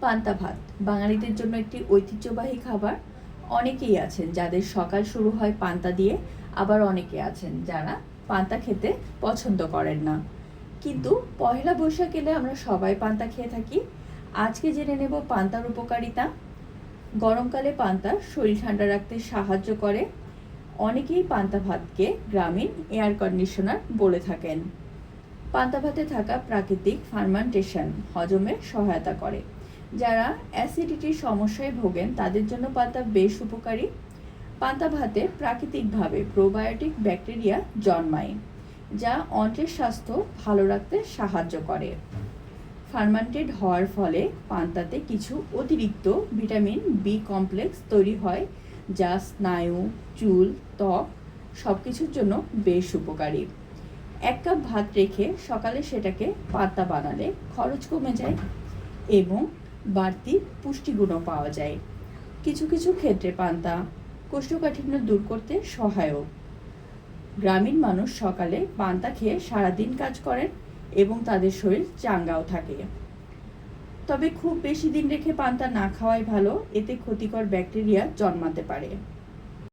পান্তা ভাত। বাঙালিদের জন্য একটি ঐতিহ্যবাহী খাবার। অনেকেই আছেন যাদের সকাল শুরু হয় পান্তা দিয়ে, আবার অনেকে আছেন যারা পান্তা খেতে পছন্দ করেন না। কিন্তু পহেলা বৈশাখ এলে আমরা সবাই পান্তা খেয়ে থাকি। আজকে জেনে নেব পান্তার উপকারিতা। গরমকালে পান্তা শরীর ঠান্ডা রাখতে সাহায্য করে। অনেকেই পান্তা ভাতকে গ্রামীণ এয়ার কন্ডিশনার বলে থাকেন। পান্তা ভাতে থাকা প্রাকৃতিক ফার্মান্টেশন হজমে সহায়তা করে। যারা অ্যাসিডিটির সমস্যায় ভোগেন, তাদের জন্য পান্তা বেশ উপকারী। পান্তা ভাতে প্রাকৃতিকভাবে প্রোবায়োটিক ব্যাকটেরিয়া জন্মায়, যা অন্ত্রের স্বাস্থ্য ভালো রাখতে সাহায্য করে। ফার্মান্টেড হওয়ার ফলে পান্তাতে কিছু অতিরিক্ত ভিটামিন বি কমপ্লেক্স তৈরি হয়, যা স্নায়ু, চুল, ত্বক সব কিছুর জন্য বেশ উপকারী। এক কাপ ভাত রেখে সকালে সেটাকে পাতা বানালে খরচ কমে যায় এবং বাড়তি পুষ্টিগুণও পাওয়া যায়। কিছু কিছু ক্ষেত্রে পান্তা কোষ্ঠকাঠিন্য দূর করতে সহায়ক। গ্রামীণ মানুষ সকালে পান্তা খেয়ে সারাদিন কাজ করেন এবং তাদের শরীর চাঙ্গাও থাকে। তবে খুব বেশি দিন রেখে পান্তা না খাওয়াই ভালো, এতে ক্ষতিকর ব্যাকটেরিয়া জন্মাতে পারে।